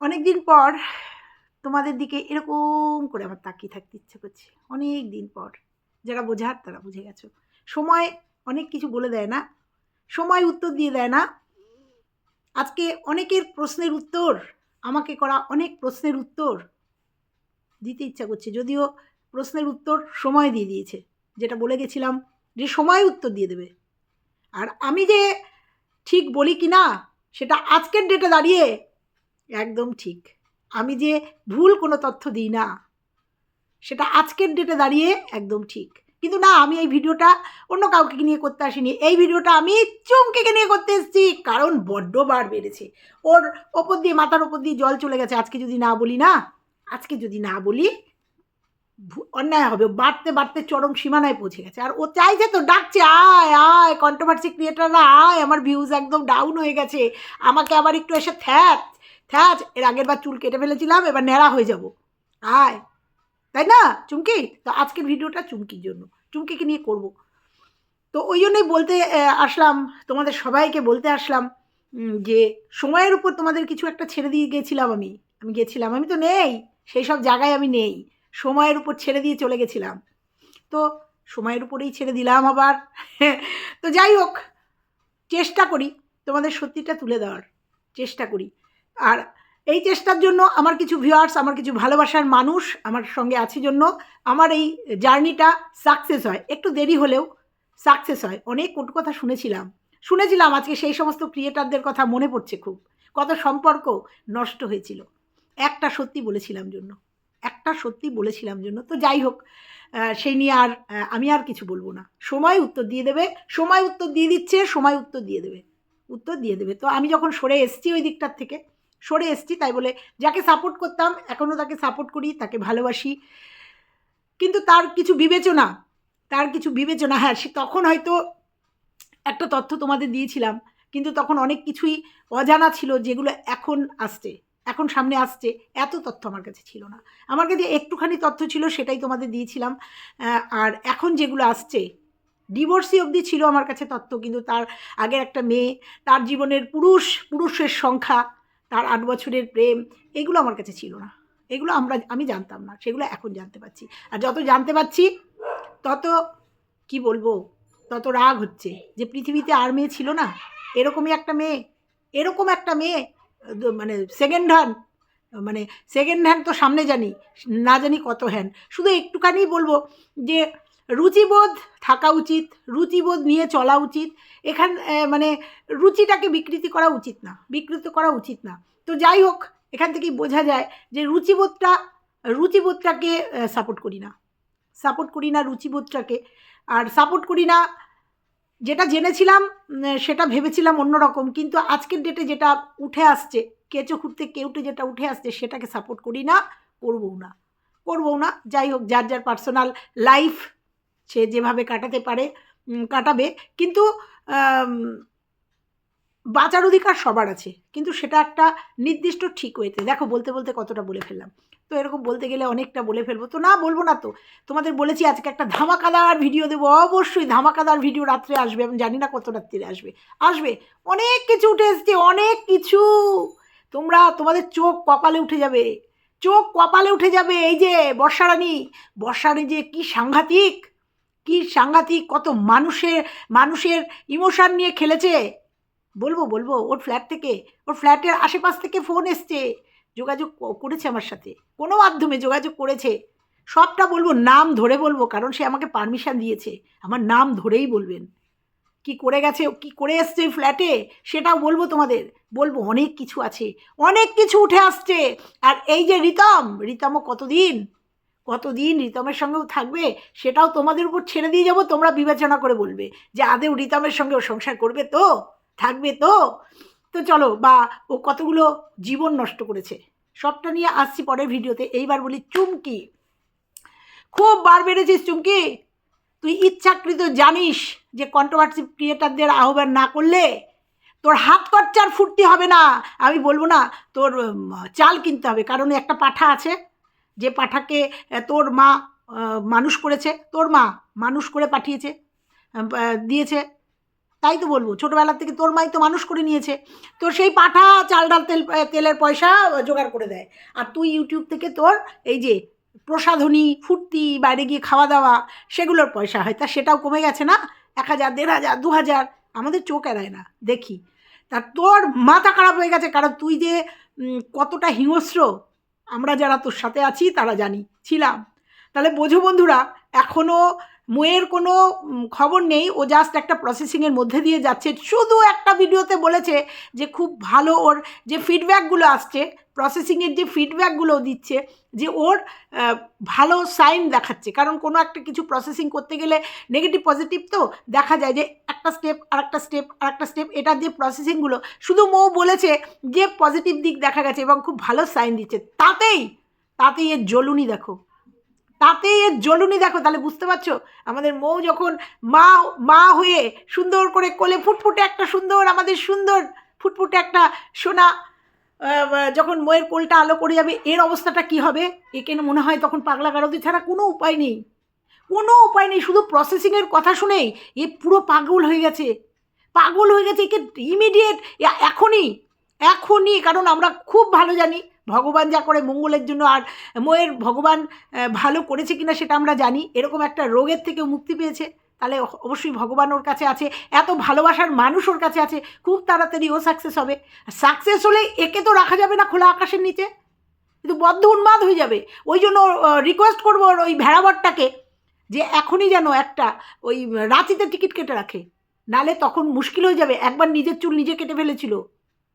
অনেক দিন পর তোমাদের দিকে এরকম করে আমার তাকিয়ে থাকতে ইচ্ছে করছে। অনেক দিন পর। যারা বোঝার তারা বুঝে গেছো। সময় অনেক কিছু বলে দেয় না। সময় উত্তর দিয়ে দেয় না। আজকে অনেকের প্রশ্নের উত্তর, আমাকে করা অনেক প্রশ্নের উত্তর দিতে ইচ্ছা করছে। যদিও প্রশ্নের উত্তর সময় দিয়ে দিয়েছে। যেটা বলে গেছিলাম যে সময় উত্তর দিয়ে দেবে। আর আমি যে ঠিক বলি কি না সেটা আজকের ডেটে দাঁড়িয়ে একদম ঠিক। আমি যে ভুল কোনো তথ্য দিই না, সেটা আজকের ডেটে দাঁড়িয়ে একদম ঠিক। কিন্তু না, আমি এই ভিডিওটা অন্য কাউকে নিয়ে করতে আসিনি। এই ভিডিওটা আমি চমকেকে নিয়ে করতে এসেছি, কারণ বড্ড বার বেড়েছে। ওর ওপর দিয়ে, মাথার ওপর দিয়ে জল চলে গেছে, আজকে যদি না বলি না, আজকে যদি না বলি অন্যায় হবে। বাড়তে বাড়তে চরম সীমানায় পৌঁছে গেছে। আর ও চাইছে তো, ডাকছে, আয় আয় কন্ট্রোভার্সি ক্রিয়েটাররা আয়, আমার ভিউজ একদম ডাউন হয়ে গেছে। আমাকে আবার একটু এসে থ্যাচ থ্যাচ এর আগের বার চুল কেটে ফেলেছিলাম, এবার ন্যাড়া হয়ে যাব। আয়। তাই না, চুমকি? তো আজকের ভিডিওটা চুমকির জন্য। চুমকিকে নিয়ে করব। তো ওই জন্যই বলতে আসলাম, তোমাদের সবাইকে বলতে আসলাম যে সময়ের উপর তোমাদের কিছু একটা ছেড়ে দিয়ে গেছিলাম আমি। আমি গেছিলাম, আমি তো নেই, সেই সব জায়গায় আমি নেই। সময়ের উপর ছেড়ে দিয়ে চলে গেছিলাম। তো সময়ের উপরেই ছেড়ে দিলাম আবার। তো যাই হোক, চেষ্টা করি তোমাদের সত্যিটা তুলে দেওয়ার। চেষ্টা করি। আর এই চেষ্টার জন্য আমার কিছু ভিউয়ার্স আমার কিছু ভালোবাসার মানুষ আমার সঙ্গে আছে জন্য আমার এই জার্নিটা সাকসেস হয়। একটু দেরি হলেও সাকসেস হয়। অনেক কটু কথা শুনেছিলাম। শুনেছিলাম আজকে সেই সমস্ত ক্রিয়েটারদের কথা মনে পড়ছে খুব। কত সম্পর্ক নষ্ট হয়েছিল। একটা সত্যি বলেছিলাম জন্য। একটা সত্যি বলেছিলাম জন্য। তো যাই হোক সেই নিয়ে আর আমি আর কিছু বলব না। সময় উত্তর দিয়ে দেবে। সময় উত্তর দিয়ে দিচ্ছে, সময় উত্তর দিয়ে দেবে। উত্তর দিয়ে দেবে। তো আমি যখন সরে এসছি ওই দিকটার থেকে সরে এসছি, তাই বলে যাকে সাপোর্ট করতাম এখনও তাকে সাপোর্ট করি, তাকে ভালোবাসি। কিন্তু তার কিছু বিবেচনা, তার কিছু বিবেচনা হ্যাঁ সে তখন হয়তো একটা তথ্য তোমাদের দিয়েছিলাম, কিন্তু তখন অনেক কিছুই অজানা ছিল যেগুলো এখন আসছে, এখন সামনে আসছে, এত তথ্য আমার কাছে ছিল না। আমার কাছে একটুখানি তথ্য ছিল, সেটাই তোমাদের দিয়েছিলাম আর এখন যেগুলো আসছে ডিভোর্সি অবধি ছিল আমার কাছে তথ্য, কিন্তু তার আগের একটা মেয়ে, তার জীবনের পুরুষ, পুরুষের সংখ্যা তার আট বছরের প্রেম, এগুলো আমার কাছে ছিল না। এগুলো আমরা, আমি জানতাম না, সেগুলো এখন জানতে পারছি। আর যত জানতে পারছি, তত, কি বলব, তত রাগ হচ্ছে যে পৃথিবীতে আর মেয়ে ছিল না। এরকমই একটা মেয়ে, এরকম একটা মেয়ে মানে সেকেন্ড হ্যান্ড মানে সেকেন্ড হ্যান্ড তো সামনে জানি, না জানি কত হ্যান্ড শুধু একটুখানি বলব যে রুচিবোধ থাকা উচিত, রুচিবোধ নিয়ে চলা উচিত। এখান মানে রুচিটাকে বিকৃতি করা উচিত না, বিকৃত করা উচিত না। তো যাই হোক, এখান থেকেই বোঝা যায় যে রুচিবোধটা, রুচিবোধটাকে সাপোর্ট করি না। সাপোর্ট করি না রুচিবোধটাকে। আর সাপোর্ট করি না, যেটা জেনেছিলাম সেটা ভেবেছিলাম অন্যরকম। কিন্তু আজকের ডেটে যেটা উঠে আসছে, কেঁচো খুঁড়তে কেউটে যেটা উঠে আসছে, সেটাকে সাপোর্ট করি না, করবও না। করবও না, যাই হোক, যার যার পার্সোনাল লাইফ সে যেভাবে কাটাতে পারে কাটাবে। কিন্তু বাঁচার অধিকার সবার আছে। কিন্তু সেটা একটা নির্দিষ্ট ঠিক ওয়েতে দেখো, বলতে বলতে কতটা বলে ফেললাম। তো এরকম বলতে গেলে অনেকটা বলে ফেলব। তো না, বলব না তো। তোমাদের বলেছি আজকে একটা ধামাকাদার ভিডিও দেবো। অবশ্যই ধামাকাদার ভিডিও রাত্রে আসবে। আমি জানি না কত রাত্রে আসবে। আসবে। অনেক কিছু উঠে এসছে, অনেক কিছু। তোমরা, তোমাদের চোখ কপালে উঠে যাবে। চোখ কপালে উঠে যাবে। এই যে বর্ষারানী। বর্ষারানী যে কি সাংঘাতিক। কি সাংঘাতিক, কত মানুষের মানুষের ইমোশান নিয়ে খেলেছে? বলব বলব, ওর ফ্ল্যাট থেকে, ওর ফ্ল্যাটের আশেপাশ থেকে ফোন এসছে। যোগাযোগ করেছে আমার সাথে। কোনো মাধ্যমে যোগাযোগ করেছে। সবটা বলব, নাম ধরে বলব, কারণ সে আমাকে পারমিশন দিয়েছে। আমার নাম ধরেই বলবেন। কি করে গেছে, কি করে এসছে ফ্ল্যাটে সেটাও বলব তোমাদের। বলব, অনেক কিছু আছে। অনেক কিছু উঠে আসছে। আর এই যে রিতম, রিতমও কতদিন কতদিন রিতমের সঙ্গেও থাকবে, সেটাও তোমাদের উপর ছেড়ে দিয়ে যাব, তোমরা বিবেচনা করে বলবে যে আদেও রিতমের সঙ্গে ও সংসার করবে তো, থাকবে তো। তো চলো, বা ও কতগুলো জীবন নষ্ট করেছে, সবটা নিয়ে আসছি পরের ভিডিওতে। এইবার বলি চুমকি। খুব বার বেড়েছিস চুমকি। তুই ইচ্ছাকৃত জানিস যে কন্ট্রোভার্সি ক্রিয়েটারদের আহ্বান না করলে তোর হাত খরচার ফুর্তি হবে না। আমি বলব না, তোর চাল কিনতে হবে, কারণ একটা পাঠা আছে যে পাঠাকে তোর মা মানুষ করেছে, তোর মা মানুষ করে পাঠিয়েছে দিয়েছে। তাই তো বলব, ছোটোবেলার থেকে তোর মাই তো মানুষ করে নিয়েছে। তো সেই পাঠা চাল ডাল তেল তেলের পয়সা জোগাড় করে দেয়। আর তুই ইউটিউব থেকে তোর এই যে প্রসাধনী, ফুর্তি, বাইরে গিয়ে খাওয়া দাওয়া, সেগুলোর পয়সা হয়। তা সেটাও কমে গেছে না? এক হাজার, দেড় হাজার, দু হাজার, আমাদের চোখ এড়ায় না, দেখি। তা তোর মাথা খারাপ হয়ে গেছে, কারণ তুই যে কতটা হিংস্র আমরা যারা তোর সাথে আছি, তারা জানি, ছিলাম। তাহলে বোঝো বন্ধুরা এখনও মোয়ের কোনো খবর নেই, ও জাস্ট একটা প্রসেসিংয়ের মধ্যে দিয়ে যাচ্ছে। শুধু একটা ভিডিওতে বলেছে যে, খুব ভালো ওর যে ফিডব্যাকগুলো আসছে প্রসেসিংয়ের যে ফিডব্যাকগুলো দিচ্ছে, যে ওর ভালো সাইন দেখাচ্ছে। কারণ কোনো একটা কিছু প্রসেসিং করতে গেলে নেগেটিভ পজিটিভ তো দেখা যায় যে একটা স্টেপ আর একটা স্টেপ আর একটা স্টেপ এটার যে প্রসেসিংগুলো শুধু মৌ বলেছে যে পজিটিভ দিক দেখা গেছে এবং খুব ভালো সাইন দিচ্ছে। তাতেই তাতেই এর জ্বলুনি দেখো। তাতেই এর জ্বলুনি দেখো। তাহলে বুঝতে পারছ? আমাদের মৌ যখন মা মা হয়ে সুন্দর করে কোলে ফুটফুটে একটা সুন্দর, আমাদের সুন্দর ফুটফুটে একটা সোনা যখন ময়ের কোলটা আলো করে যাবে, এর অবস্থাটা কি হবে? একে মনে হয় তখন পাগলা গারদে ছাড়া কোনো উপায় নেই। কোনো উপায় নেই, শুধু প্রসেসিংয়ের কথা শুনেই এ পুরো পাগল হয়ে গেছে। পাগল হয়ে গেছে একে ইমিডিয়েট এখনই এখনই, কারণ আমরা খুব ভালো জানি, ভগবান যা করে মঙ্গলের জন্য, আর ময়ের ভগবান ভালো করেছে কিনা সেটা আমরা জানি। এরকম একটা রোগের থেকেও মুক্তি পেয়েছে। তাহলে অবশ্যই ভগবান ওর কাছে আছে, এত ভালোবাসার মানুষ ওর কাছে আছে, খুব তাড়াতাড়ি ও সাকসেস হবে। সাকসেস হলে একে তো রাখা যাবে না খোলা আকাশের নিচে। কিন্তু বদ্ধ উন্মাদ হয়ে যাবে। ওই জন্য রিকোয়েস্ট করব ওর ওই ভেড়াবরটাকে যে এখনই যেন একটা ওই রাঁচিতে টিকিট কেটে রাখে। নালে তখন মুশকিল হয়ে যাবে। একবার নিজের চুল নিজে কেটে ফেলেছিল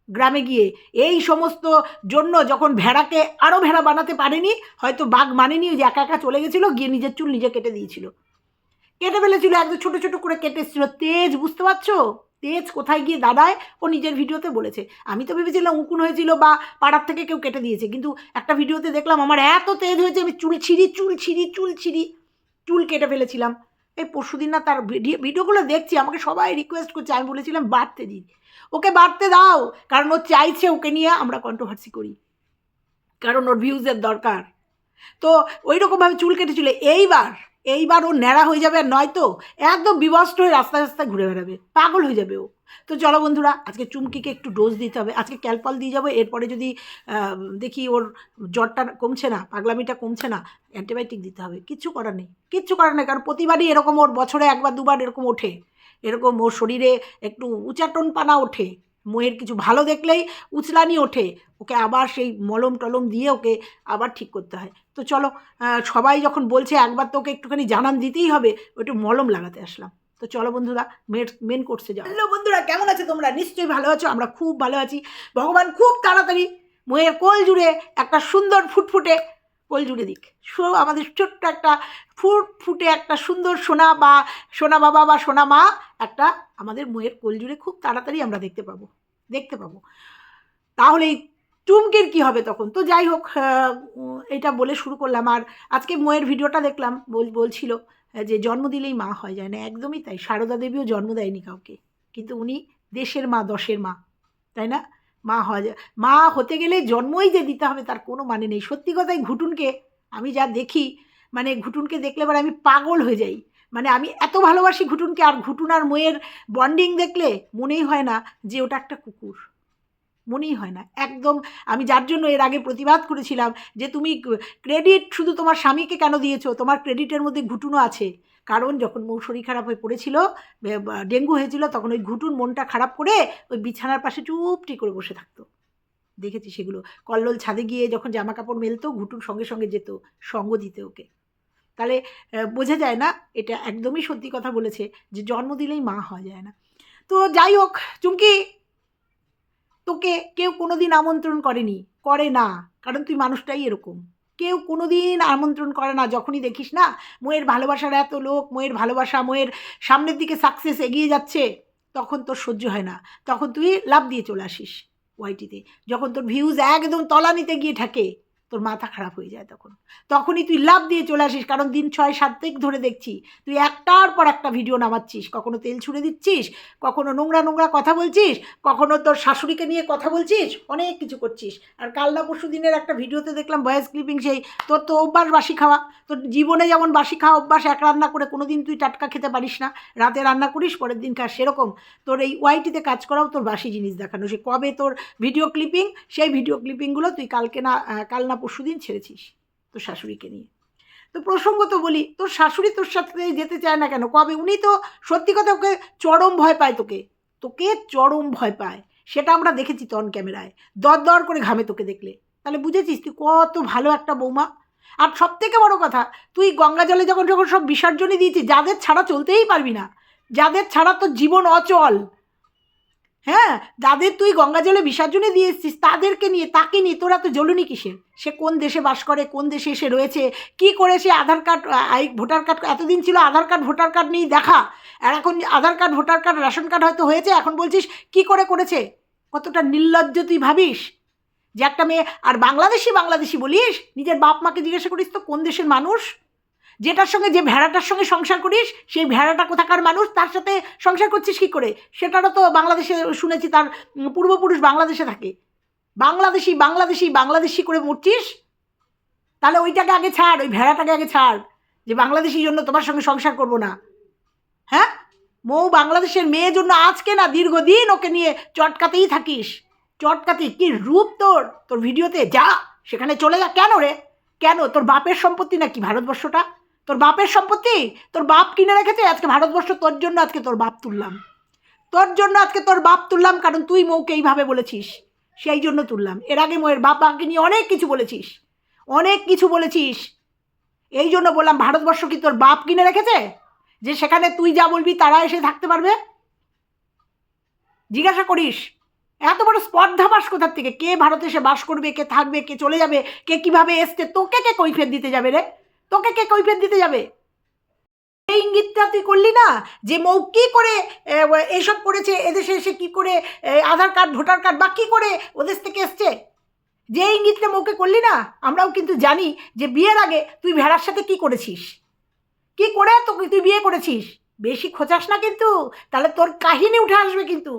গ্রামে গিয়ে। এই সমস্ত জন্য যখন ভেড়াকে আরও ভেড়া বানাতে পারেনি, হয়তো বাঘ মানেনি, ওই যে একা একা চলে গেছিল, গিয়ে নিজের চুল নিজে কেটে দিয়েছিল। কেটে ফেলেছিল, একদম ছোটো ছোটো করে কেটে এসেছিল। তেজ, বুঝতে পারছ? তেজ কোথায় গিয়ে দাঁড়ায়? ও নিজের ভিডিওতে বলেছে। আমি তো ভেবেছিলাম উকুন হয়েছিল বা পাড়ার থেকে কেউ কেটে দিয়েছে, কিন্তু একটা ভিডিওতে দেখলাম আমার এত তেজ হয়েছে, আমি চুল ছিঁড়ি চুল ছিঁড়ি চুল ছিঁড়ি, চুল কেটে ফেলেছিলাম। এই পরশুদিন না তার ভিডিও ভিডিওগুলো দেখছি, আমাকে সবাই রিকোয়েস্ট করছে, আমি বলেছিলাম বাড়তে দিন। ওকে বাড়তে দাও, কারণ ও চাইছে ওকে নিয়ে আমরা কন্ট্রোভার্সি করি। কারণ ওর ভিউজের দরকার। তো ওই রকমভাবে চুল কেটেছিল। এইবার এইবার ও ন্যাড়া হয়ে যাবে আর নয়তো একদম বিবস্ত্র হয়ে রাস্তায় রাস্তায় ঘুরে বেড়াবে। পাগল হয়ে যাবে ও। তো চলো বন্ধুরা, আজকে চুমকিকে একটু ডোজ দিতে হবে। আজকে ক্যালপল দিয়ে যাব। এরপরে যদি দেখি ওর জ্বরটা কমছে না, পাগলামিটা কমছে না অ্যান্টিবায়োটিক দিতে হবে। কিচ্ছু করার নেই। কিচ্ছু করার নেই, কারণ প্রতিবারই এরকম ওর বছরে একবার, দুবার এরকম ওঠে। এরকম ওর শরীরে একটু উচাটন পানা ওঠে। ময়ের কিছু ভালো দেখলেই উচলানি ওঠে। ওকে আবার সেই মলম টলম দিয়ে ওকে আবার ঠিক করতে হয়। তো চলো সবাই যখন বলছে একবার তো ওকে একটুখানি জানান দিতেই হবে, একটু মলম লাগাতে আসলাম। তো চলো বন্ধুরা, মেন মেন কোর্সে যাও হ্যালো বন্ধুরা, কেমন আছে তোমরা? নিশ্চয়ই ভালো আছো, আমরা খুব ভালো আছি। ভগবান খুব তাড়াতাড়ি ময়ের কোল জুড়ে একটা সুন্দর ফুটফুটে কোল জুড়ে দিক। সো আমাদের ছোট্ট একটা ফুট, ফুটে একটা সুন্দর সোনা বা সোনা বাবা বা সোনা মা একটা আমাদের ময়ের কোল জুড়ে খুব তাড়াতাড়ি আমরা দেখতে পাবো দেখতে পাবো। তাহলে এই চুমকির কী হবে তখন? তো যাই হোক এটা বলে শুরু করলাম। আর আজকে ময়ের ভিডিওটা দেখলাম, বল, বলছিল যে জন্ম দিলেই মা হয়, যায় না? একদমই তাই। সারদা দেবীও জন্ম দেয়নি কাউকে। কিন্তু উনি দেশের মা, দশের মা, তাই না? মা মা হতে গেলে জন্মই যে দিতে হবে তার কোনো মানে নেই। সত্যি কথাই ঘুটুনকে আমি যা দেখি মানে ঘুটুনকে দেখলে এবার আমি পাগল হয়ে যাই। মানে আমি এত ভালোবাসি ঘুটুনকে আর ঘুটুন আর ময়ের বন্ডিং দেখলে মনেই হয় না যে ওটা একটা কুকুর। মনেই হয় না। একদম আমি যার জন্য এর আগে প্রতিবাদ করেছিলাম যে তুমি ক্রেডিট শুধু তোমার স্বামীকে কেন দিয়েছ? তোমার ক্রেডিটের মধ্যে ঘুটুনও আছে। কারণ যখন মৌ শরীর খারাপ হয়ে পড়েছিল ডেঙ্গু হয়েছিল, তখন ওই ঘুটুন মনটা খারাপ করে ওই বিছানার পাশে চুপটি করে বসে থাকতো। দেখেছি সেগুলো। কল্লোল ছাদে গিয়ে যখন জামা কাপড় মেলতো ঘুটুন সঙ্গে সঙ্গে যেত, সঙ্গ দিতে ওকে। তাহলে বোঝা যায় না, এটা একদমই সত্যি কথা বলেছে যে জন্ম দিলেই মা হওয়া যায় না। তো যাই হোক, চুমকি, তোকে কেউ কোনোদিন আমন্ত্রণ করেনি, করে না, কারণ তুই মানুষটাই এরকম। কেউ কোনো কোনোদিন আমন্ত্রণ করে না, যখনই দেখিস না, মোয়ের ভালোবাসার এত লোক, মোয়ের ভালোবাসা, মোয়ের সামনের দিকে সাকসেস এগিয়ে যাচ্ছে, তখন তোর সহ্য হয় না। তখন তুই লাভ দিয়ে চলে আসিস ওয়াইটিতে যখন তোর ভিউজ একদম তলানিতে গিয়ে থাকে তোর মাথা খারাপ হয়ে যায় তখন। তখনই তুই লাভ দিয়ে চলে আসিস, কারণ দিন ছয় সাত থেকে ধরে দেখছি, তুই একটার পর একটা ভিডিও নামাচ্ছিস। কখনো তেল ছুঁড়ে দিচ্ছিস, কখনো নোংরা নোংরা কথা বলছিস, কখনো তোর শাশুড়িকে নিয়ে কথা বলছিস, অনেক কিছু করছিস। আর কাল না পরশু দিনের একটা ভিডিওতে দেখলাম ভয়েস ক্লিপিং সেই, তোর তো অভ্যাস বাসি খাওয়া, তোর জীবনে যেমন বাসি খাওয়া অভ্যাস, এক রান্না করে কোনো দিন তুই টাটকা খেতে পারিস না। রাতে রান্না করিস, পরের দিন খাস, সেরকম। তোর এই ওয়াইটিতে কাজ করাও তোর বাসি জিনিস দেখানো। সে কবে তোর ভিডিও ক্লিপিং সেই ভিডিও ক্লিপিংগুলো তুই কালকে না কাল না পরশু দিন ছেড়েছিস তোর শাশুড়িকে নিয়ে? তো প্রসঙ্গ তো বলি, তোর শাশুড়ি তোর সাথে যেতে চায় না কেন? কবে? উনি তো সত্যি কথা ওকে চরম ভয় পায় তোকে। তোকে চরম ভয় পায়। সেটা আমরা দেখেছি তন ক্যামেরায় দর দর করে ঘামে তোকে দেখলে। তাহলে বুঝেছিস তুই কত ভালো একটা বৌমা। আর সব থেকে বড় কথা, তুই গঙ্গা জলে যখন যখন সব বিসর্জনই দিয়েছিস, যাদের ছাড়া চলতেই পারবি না। যাদের ছাড়া তোর জীবন অচল। হ্যাঁ যাদের তুই গঙ্গা জলে বিসর্জনে দিয়ে এসছিস, তাদেরকে নিয়ে, তাকে নিয়ে তোরা তো জ্বলুনি কিসের? সে কোন দেশে বাস করে, কোন দেশে এসে রয়েছে, কি করে সে আধার কার্ড ভোটার কার্ড, এতদিন ছিল আধার কার্ড, ভোটার কার্ড নিয়ে দেখা, আর এখন Aadhaar card, voter card, ration card হয়তো হয়েছে, এখন বলছিস কি করে করেছে? কতটা নির্লজ্জ তুই ভাবিস? যে একটা মেয়ে, আর বাংলাদেশি বাংলাদেশি বলিস? নিজের বাপ মাকে জিজ্ঞাসা করিস তো, কোন দেশের মানুষ? যেটার সঙ্গে যে ভেড়াটার সঙ্গে সংসার করিস, সেই ভেড়াটা কোথাকার মানুষ, তার সাথে সংসার করছিস কী করে? সেটারও তো বাংলাদেশে শুনেছি তার পূর্বপুরুষ বাংলাদেশে থাকে। বাংলাদেশি বাংলাদেশি বাংলাদেশি করে মরছিস? তাহলে ওইটাকে আগে ছাড়, ওই ভেড়াটাকে আগে ছাড়, যে বাংলাদেশির জন্য তোমার সঙ্গে সংসার করব না। হ্যাঁ? মৌ বাংলাদেশের মেয়ের জন্য আজকে না দীর্ঘদিন ওকে নিয়ে চটকাতেই থাকিস। চটকাতে, কি রূপ তোর? তোর ভিডিওতে যা, সেখানে চলে যা। কেন রে? কেন? তোর বাপের সম্পত্তি নাকি ভারতবর্ষটা? তোর বাপের সম্পত্তি? তোর বাপ কিনে রেখেছে? আজকে ভারতবর্ষ তোর জন্য আজকে তোর বাপ তুললাম। তোর জন্য আজকে তোর বাপ তুললাম কারণ তুই মৌকে এইভাবে বলেছিস। সেই জন্য তুললাম। এর আগে মৌয়ের বাপ মাকে নিয়ে অনেক কিছু বলেছিস। অনেক কিছু বলেছিস। এই জন্য বললাম, ভারতবর্ষ কি তোর বাপ কিনে রেখেছে? যে সেখানে তুই যা বলবি তারা এসে থাকতে পারবে? জিজ্ঞাসা করিস, এত বড় স্পর্ধা বাস কোথার থেকে? কে ভারতে এসে বাস করবে? কে থাকবে? কে চলে যাবে? কে কীভাবে এসছে? তোকে কে কৈফিয়ত দিতে যাবে রে? তোকে কে কৈফিয়ত দিতে যাবে? এই ইঙ্গিতটা তুই করলি না যে মৌ কী করে এসব করেছে, এদেশে এসে কি করে আধার কার্ড, ভোটার কার্ড বা কী করে ওদেশ থেকে এসছে? যে ইঙ্গিতটা মৌকে করলি না, আমরাও কিন্তু জানি যে বিয়ের আগে তুই ভেড়ার সাথে কি করেছিস? কি করে তোকে, তুই বিয়ে করেছিস? বেশি খোঁচাস না কিন্তু, তাহলে তোর কাহিনী উঠে আসবে কিন্তু।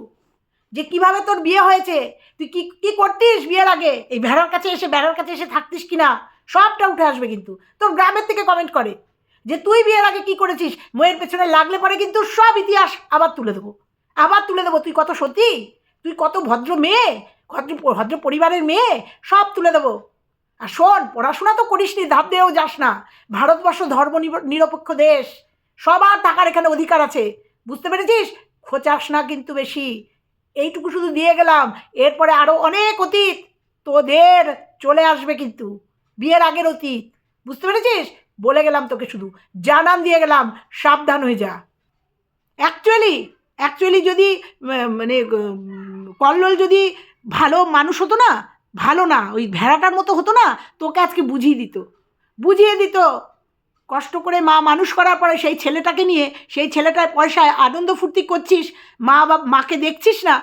যে কীভাবে তোর বিয়ে হয়েছে, তুই কি কি করতিস বিয়ের আগে? এই ভেড়ার কাছে এসে, ভেড়ার কাছে এসে থাকতিস কি না সবটা উঠে আসবে কিন্তু। তোর গ্রামের থেকে কমেন্ট করে যে তুই বিয়ের আগে কি করেছিস? মেয়ের পেছনে লাগলে পরে কিন্তু সব ইতিহাস আবার তুলে দেবো। আবার তুলে দেবো। তুই কত সতী? তুই কত ভদ্র মেয়ে? ভদ্র ভদ্র পরিবারের মেয়ে? সব তুলে দেবো। আর শোন, পড়াশোনা তো করিস নি ধাপ দিয়েও যাস না। ভারতবর্ষ ধর্ম নিরপেক্ষ দেশ। সবার টাকার এখানে অধিকার আছে। বুঝতে পেরেছিস? খোঁচাস না কিন্তু বেশি। এইটুকু শুধু দিয়ে গেলাম। এরপরে আরও অনেক অতীত তোদের চলে আসবে কিন্তু। বিয়ের আগের অতীত। বুঝতে পেরেছিস? বলে গেলাম তোকে শুধু। জানান দিয়ে গেলাম, সাবধান হয়ে যা। অ্যাকচুয়ালি অ্যাকচুয়ালি যদি মানে কল্লোল যদি ভালো মানুষ হতো না, ভালো না, ওই ভেড়াটার মতো হতো না, তোকে আজকে বুঝিয়ে দিত। বুঝিয়ে দিত। কষ্ট করে মা মানুষ করার পরে সেই ছেলেটাকে নিয়ে, সেই ছেলেটার পয়সায় আনন্দ ফুর্তি করছিস, মা বা মাকে দেখছিস না,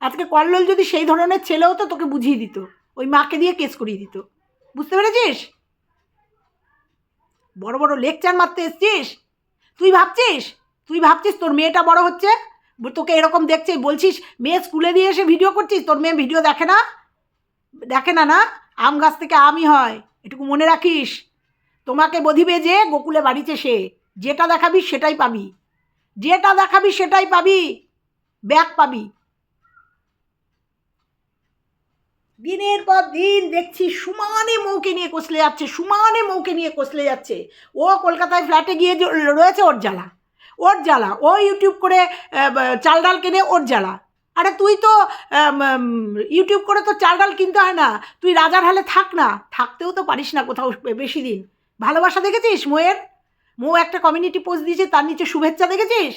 আজকে কল্লোল যদি সেই ধরনের ছেলে হতো, তোকে বুঝিয়ে দিত। ওই মাকে দিয়ে কেস করিয়ে দিত। বুঝতে পেরেছিস? বড় বড় লেকচার মারতে এসছিস? তুই ভাবছিস? তুই ভাবছিস তোর মেয়েটা বড় হচ্ছে? তোকে এরকম দেখছে, বলছিস, মেয়ে স্কুলে দিয়ে এসে ভিডিও করছিস? তোর মেয়ে ভিডিও দেখে না? দেখে না না? আম গাছ থেকে আমই হয়। এটুকু মনে রাখিস। তোমাকে বধিবে যে গোকুলে বাড়িতে সে যেটা দেখাবি সেটাই পাবি। যেটা দেখাবি সেটাই পাবি। ব্যাগ পাবি। দিনের পর দিন দেখছি সুমানে মৌকে নিয়ে কষলে যাচ্ছে, সমানে মৌকে নিয়ে কষলে যাচ্ছে। ও কলকাতায় ফ্ল্যাটে গিয়ে রয়েছে ওর জ্বালা ওর জ্বালা। ও ইউটিউব করে চাল ডাল কেনে ওর জ্বালা। আরে তুই তো ইউটিউব করে তো চাল ডাল কিনতে হয় না, তুই রাজার হালে থাক না। থাকতেও তো পারিস না কোথাও বেশি দিন। ভালোবাসা দেখেছিস মোয়ের মৌ একটা কমিউনিটি পোস্ট দিয়েছে, তার নিচে শুভেচ্ছা দেখেছিস?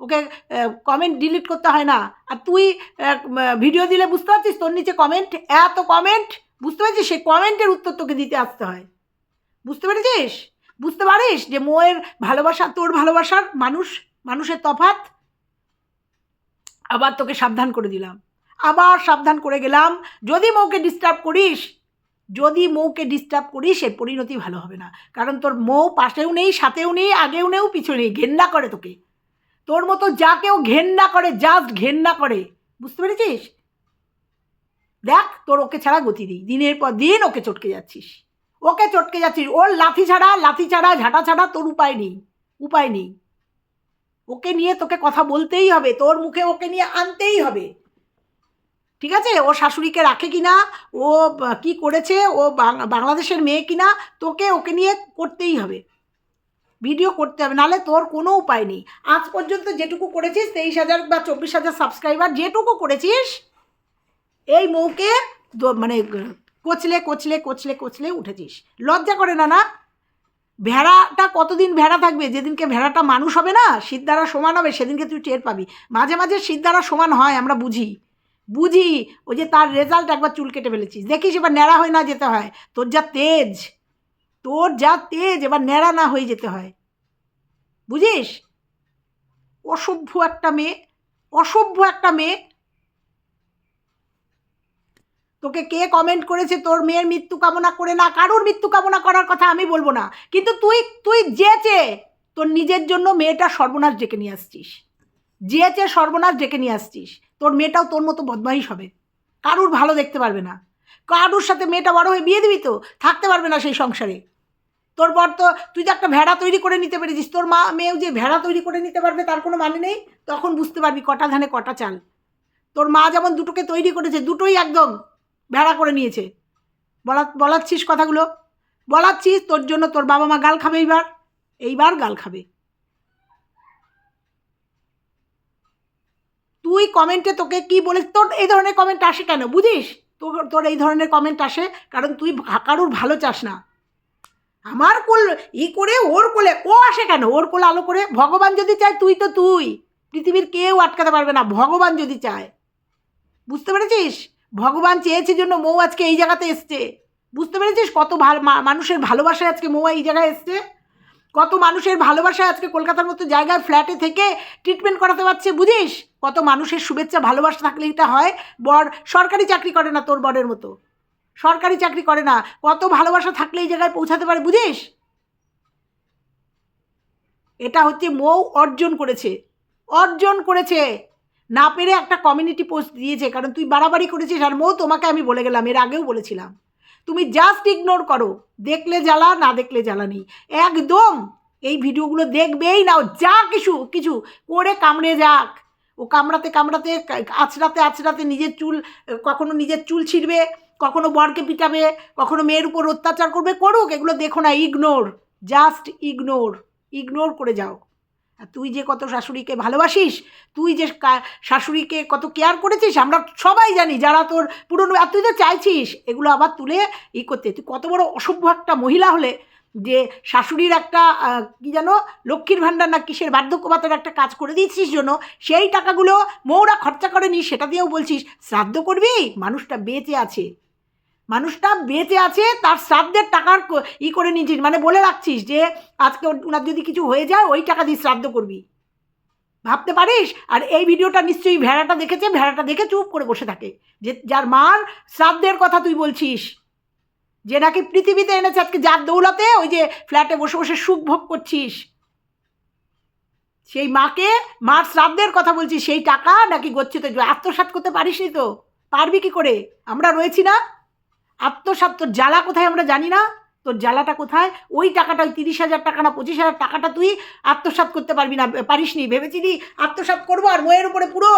ওকে কমেন্ট ডিলিট করতে হয় না। আর তুই ভিডিও দিলে বুঝতে পারছিস? তোর নিচে কমেন্ট এত কমেন্ট বুঝতে পারছিস? সেই কমেন্টের উত্তর তোকে দিতে আসতে হয়। বুঝতে পেরেছিস? বুঝতে পারিস যে মোয়ের ভালোবাসা তোর ভালোবাসার মানুষ, মানুষের তফাৎ? আবার তোকে সাবধান করে দিলাম। আবার সাবধান করে গেলাম। যদি মৌকে ডিস্টার্ব করিস, যদি মৌকে ডিস্টার্ব করিস এর পরিণতি ভালো হবে না। কারণ তোর মৌ পাশেও নেই, সাথেও নেই, আগেও নেই পিছনে নেই ঘেন্না করে তোকে। তোর মতো যা কেউ ঘেন্না করে জাস্ট ঘেন্না করে। বুঝতে পেরেছিস? দেখ, তোর ওকে ছাড়া গতি নেই। দিনের পর দিন ওকে চটকে যাচ্ছিস। ওকে চটকে যাচ্ছিস। ওর লাথি ছাড়া লাথি ছাড়া, ঝাঁটা ছাড়া তোর উপায় নেই। উপায় নেই। ওকে নিয়ে তোকে কথা বলতেই হবে। তোর মুখে ওকে নিয়ে আনতেই হবে। ঠিক আছে? ও শাশুড়িকে রাখে কিনা? ও কি করেছে? ও বাংলাদেশের মেয়ে কিনা? তোকে ওকে নিয়ে করতেই হবে। ভিডিও করতে হবে, নাহলে তোর কোনো উপায় নেই। আজ পর্যন্ত যেটুকু করেছিস, তেইশ হাজার বা চব্বিশ হাজার সাবস্ক্রাইবার যেটুকু করেছিস, এই মৌকে মানে কোচলে কোচলে কোচলে কোচলে উঠেছিস। লজ্জা করে না না? ভেড়াটা কতদিন ভেড়া থাকবে? যেদিনকে ভেড়াটা মানুষ হবে না সিদ্ধারা সমান হবে, সেদিনকে তুই টের পাবি। মাঝে মাঝে সিদ্ধারা সমান হয়, আমরা বুঝি। বুঝি, ওই যে তার রেজাল্ট একবার চুল কেটে ফেলেছিস। দেখিস এবার ন্যাড়া হয়ে না যেতে হয়। তোর যা তেজ। তোর যা তেজ, এবার ন্যাড়া না হয়ে যেতে হয়। বুঝিস? অসভ্য একটা মেয়ে, অসভ্য একটা মেয়ে। তোকে কে কমেন্ট করেছে তোর মেয়ের মৃত্যু কামনা করে না? কারোর মৃত্যু কামনা করার কথা আমি বলব না। কিন্তু তুই তুই যেচে, তোর নিজের জন্য মেয়েটা সর্বনাশ ডেকে নিয়ে আসছিস। যেচে সর্বনাশ ডেকে নিয়ে আসছিস। তোর মেয়েটাও তোর মতো বদমাইশ হবে। কারুর ভালো দেখতে পারবে না। কারুর সাথে মেয়েটা বড় হয়ে বিয়ে দিবি তো? থাকতে পারবে না সেই সংসারে। তোর বর তো, তুই তো একটা ভেড়া তৈরি করে নিতে পেরেছিস। তোর মা মেয়েও যে ভেড়া তৈরি করে নিতে পারবে তার কোনো মানে নেই? তখন বুঝতে পারবি কটা ধানে, কটা চাল। তোর মা যেমন দুটোকে তৈরি করেছে, দুটোই একদম ভেড়া করে নিয়েছে। বলা, বলাচ্ছিস কথাগুলো? বলাচ্ছিস, তোর জন্য তোর বাবা মা গাল খাবে এইবার। এইবার গাল খাবে। তুই কমেন্টে তোকে কি বলে, তোর এই ধরনের কমেন্ট আসে কেন? বুঝিস? তোর তোর এই ধরনের কমেন্ট আসে, কারণ তুই কারুর ভালো চাস না। আমার কোল, ই করে ওর কোলে, ও আসে কেন? ওর কোলে আলো করে ভগবান যদি চায়, তুই তো তুই। পৃথিবীর কেউ আটকাতে পারবে না, ভগবান যদি চায়। বুঝতে পেরেছিস? ভগবান চেয়েছে জন্য মৌ আজকে এই জায়গাতে এসছে। বুঝতে পেরেছিস কত ভালো মানুষের ভালোবাসায় আজকে মৌ এই জায়গায় এসছে? কত মানুষের ভালোবাসায় আজকে কলকাতার মতো জায়গায় ফ্ল্যাটে থেকে ট্রিটমেন্ট করাতে পারছে, বুঝিস? কত মানুষের শুভেচ্ছা, ভালোবাসা থাকলে এটা হয়। বর, সরকারি চাকরি করে না তোর বরের মতো। সরকারি চাকরি করে না। কত ভালোবাসা থাকলে এই জায়গায় পৌঁছাতে পারে, বুঝিস? এটা হচ্ছে মৌ অর্জন করেছে। অর্জন করেছে। না পেরে একটা কমিউনিটি পোস্ট দিয়েছে, কারণ তুই বাড়াবাড়ি করেছিস আর মৌ তোমাকে আমি বলে গেলাম, এর আগেও বলেছিলাম। তুমি জাস্ট ইগনোর করো। দেখলে জ্বালা, না দেখলে জ্বালা নেই। একদম এই ভিডিওগুলো দেখবেই না যা কিছু কিছু, করে কামড়ে যাক। ও কামড়াতে কামড়াতে আছড়াতে আছড়াতে নিজের চুল, কখনো নিজের চুল ছিঁড়বে, কখনো বরকে পিটাবে, কখনো মেয়ের উপর অত্যাচার করবে, করুক, এগুলো দেখো না ইগনোর জাস্ট ইগনোর ইগনোর করে যাও। আর তুই যে কত শাশুড়িকে ভালোবাসিস, তুই যে শাশুড়িকে কত কেয়ার করেছিস, আমরা সবাই জানি যারা তোর পুরনো, আর তুই তো চাইছিস, এগুলো আবার তুলে ই করতে। তুই কত বড় অসভ্য একটা মহিলা হলে যে শাশুড়ির একটা কি যেন, লক্ষ্মীর ভাণ্ডার না কিসের বার্ধক্য ভাতার একটা কাজ করে দিয়েছিস জন্য সেই টাকাগুলো মৌরা খরচা করেনি, সেটা দিয়েও বলছিস, শ্রাদ্ধ করবি? মানুষটা বেঁচে আছে। মানুষটা বেঁচে আছে, তার শ্রাদ্ধের টাকার ই করে নিয়েছিস মানে বলে রাখছিস যে, আজকে ওনার যদি কিছু হয়ে যায়, ওই টাকা দিয়ে শ্রাদ্ধ করবি। ভাবতে পারিস? আর এই ভিডিওটা নিশ্চয়ই ভেড়াটা দেখেছে, ভেড়াটা দেখে চুপ করে বসে থাকে। যে, যার মার শ্রাদ্ধের কথা তুই বলছিস। যে নাকি পৃথিবীতে এনেছে আজকে যার দৌলতে ওই যে ফ্ল্যাটে বসে বসে সুখ ভোগ করছিস? সেই মাকে মার শ্রাদ্ধের কথা বলছিস সেই টাকা নাকি গচ্ছিত আত্মসাৎ করতে পারিসনি তো? পারবি কি করে? আমরা রয়েছি না? আত্মসাৎ তোর জ্বালা কোথায় আমরা জানি না? তোর জ্বালাটা কোথায়? ওই টাকাটা ওই তিরিশ হাজার টাকা না পঁচিশ হাজার টাকাটা তুই আত্মসাৎ করতে পারবি না, পারিসনি। ভেবেছিলি আত্মসাৎ করব আর ময়ের উপরে পুরো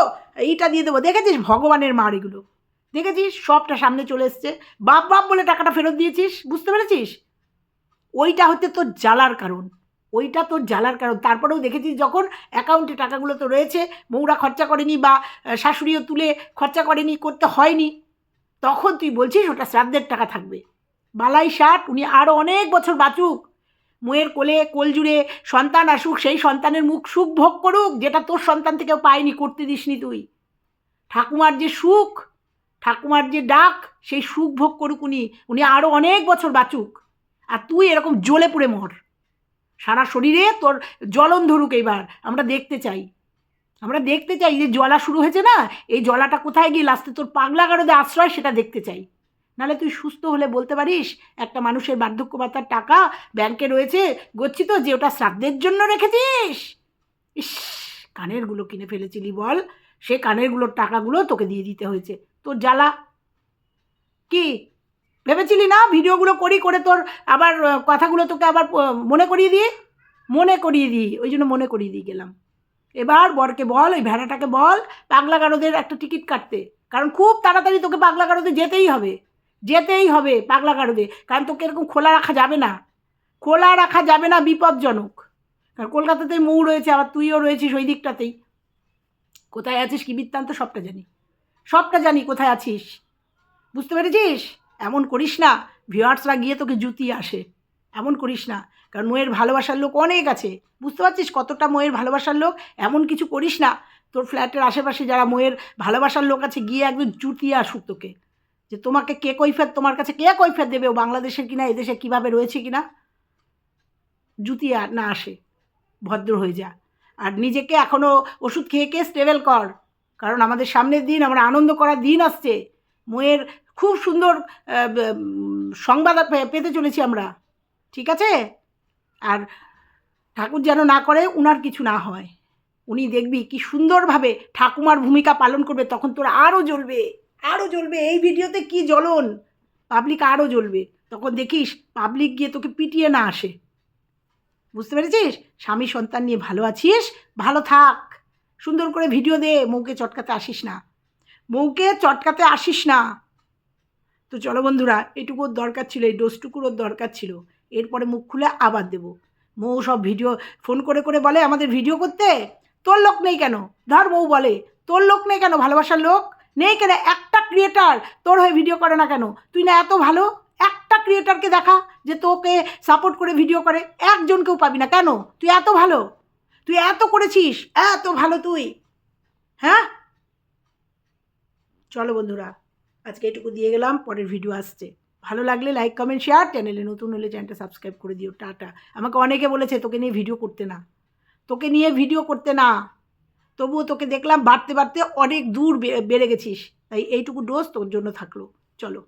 এইটা দিয়ে দেবো। দেখেছিস ভগবানের মার এগুলো? দেখেছিস? সবটা সামনে চলে এসছে। বাপ বাপ বলে টাকাটা ফেরত দিয়েছিস? বুঝতে পেরেছিস? ওইটা হচ্ছে তোর জ্বালার কারণ। ওইটা তোর জ্বালার কারণ। তারপরেও দেখেছিস যখন অ্যাকাউন্টে টাকাগুলো তো রয়েছে মৌরা খরচা করেনি বা শাশুড়িও তুলে খরচা করেনি, করতে হয়নি, তখন তুই বলছিস ওটা শ্রাদ্ধের টাকা থাকবে। বালাই ষাট, উনি আরও অনেক বছর বাঁচুক। মুয়ের কোলে, কোল জুড়ে সন্তান আসুক, সেই সন্তানের মুখ সুখ ভোগ করুক, যেটা তোর সন্তান থেকেও পায়নি, করতে দিসনি তুই। ঠাকুমার যে সুখ ঠাকুমার যে ডাক, সেই সুখ ভোগ করুক উনি। উনি আরও অনেক বছর বাঁচুক। আর তুই এরকম জ্বলে পুড়ে মর। সারা শরীরে তোর জ্বলন ধরুক এইবার। আমরা দেখতে চাই। আমরা দেখতে চাই যে জ্বলা শুরু হয়েছে না? এই জলাটা কোথায় গিয়ে লাস্টে তোর পাগলা গারদে আশ্রয়, সেটা দেখতে চাই। নাহলে তুই সুস্থ হলে বলতে পারিস, একটা মানুষের বার্ধক্য ভাতার টাকা ব্যাংকে রয়েছে, গচ্ছিত যে ওটা শ্রাদ্ধের জন্য রেখেছিস? ইস, কানেরগুলো কিনে ফেলেছিলি বল। সে কানেরগুলোর টাকাগুলো তোকে দিয়ে দিতে হয়েছে। তোর জ্বালা? কি? ভেবেছিলি না ভিডিওগুলো করি করে তোর আবার কথাগুলো তোকে আবার মনে করিয়ে দিই? মনে করিয়ে দিই, ওই জন্য মনে করিয়ে দিয়ে গেলাম। এবার বরকে বল, ওই ভেড়াটাকে বল, পাগলা গারদের একটা টিকিট কাটতে। কারণ খুব তাড়াতাড়ি তোকে পাগলা গারদে যেতেই হবে। যেতেই হবে পাগলা গারদে। কারণ তোকে এরকম খোলা রাখা যাবে না। খোলা রাখা যাবে না বিপজ্জনক। কারণ কলকাতাতেই মৌ রয়েছে, আবার তুইও রয়েছিস ওই দিকটাতেই। কোথায় আছিস কি বৃত্তান্ত সবটা জানি। সবটা জানি, কোথায় আছিস? বুঝতে পেরেছিস? এমন করিস না, ভিউয়ার্সরা গিয়ে তোকে জুতি আসে। এমন করিস না, কারণ মোয়ের ভালোবাসার লোক অনেক আছে। বুঝতে পারছিস কতটা মোয়ের ভালোবাসার লোক? এমন কিছু করিস না, তোর ফ্ল্যাটের আশেপাশে যারা মোয়ের ভালোবাসার লোক আছে, গিয়ে একদম জুতিয়ে আসুক তোকে। যে তোমাকে কে কৈফের তোমার কাছে কে কৈফের দেবে? ও বাংলাদেশের কিনা, এদেশে কীভাবে রয়েছে কিনা? জুতিয়ে আর না আসে। ভদ্র হয়ে যা। আর নিজেকে এখনও ওষুধ খেয়ে খেয়ে স্টেবেল কর। কারণ আমাদের সামনের দিন, আমরা আনন্দ করার দিন আসছে। মোয়ের খুব সুন্দর সংবাদ পেতে চলেছি আমরা। ঠিক আছে? আর ঠাকুর যেন না করে, উনার কিছু না হয়। উনি দেখবি কি সুন্দরভাবে ঠাকুমার ভূমিকা পালন করবে, তখন তোর আরও জ্বলবে আরও জ্বলবে। এই ভিডিওতে কি জ্বলন? পাবলিক আরও জ্বলবে। তখন দেখিস, পাবলিক গিয়ে তোকে পিটিয়ে না আসে। বুঝতে পেরেছিস? স্বামী সন্তান নিয়ে ভালো আছিস? ভালো থাক। সুন্দর করে ভিডিও দে, মৌকে চটকাতে আসিস না। মৌকে চটকাতে আসিস না। তো চলো বন্ধুরা এটুকু ওর দরকার ছিল, এই ডোজটুকুর ওর দরকার ছিল। এরপরে মুখ খুলে আবার দেবো। মৌ সব ভিডিও ফোন করে করে বলে, আমাদের ভিডিও করতে? তোর লোক নেই কেন? ধর মৌ বলে, তোর লোক নেই কেন? ভালোবাসার লোক নেই কেন? একটা ক্রিয়েটার তোর হয়ে ভিডিও করে না কেন? তুই না এত ভালো? একটা ক্রিয়েটারকে দেখা যে তোকে সাপোর্ট করে ভিডিও করে, একজনকেও পাবি না। কেন? তুই এত ভালো? তুই এত করেছিস, এত ভালো তুই। হ্যাঁ? চলো বন্ধুরা, আজকে এটুকু দিয়ে গেলাম, পরের ভিডিও আসছে। ভালো লাগলে লাইক কমেন্ট শেয়ার চ্যানেলে নতুন হলে চ্যানেলটা সাবস্ক্রাইব করে দিও, টাটা। আমাকে অনেকে বলেছে, তোকে নিয়ে ভিডিও করতে না। তোকে নিয়ে ভিডিও করতে না। তবুও তোকে দেখলাম বাড়তে বাড়তে অনেক দূর বেড়ে গেছিস। তাই এইটুকু ডোজ তোর জন্য থাকল। চলো।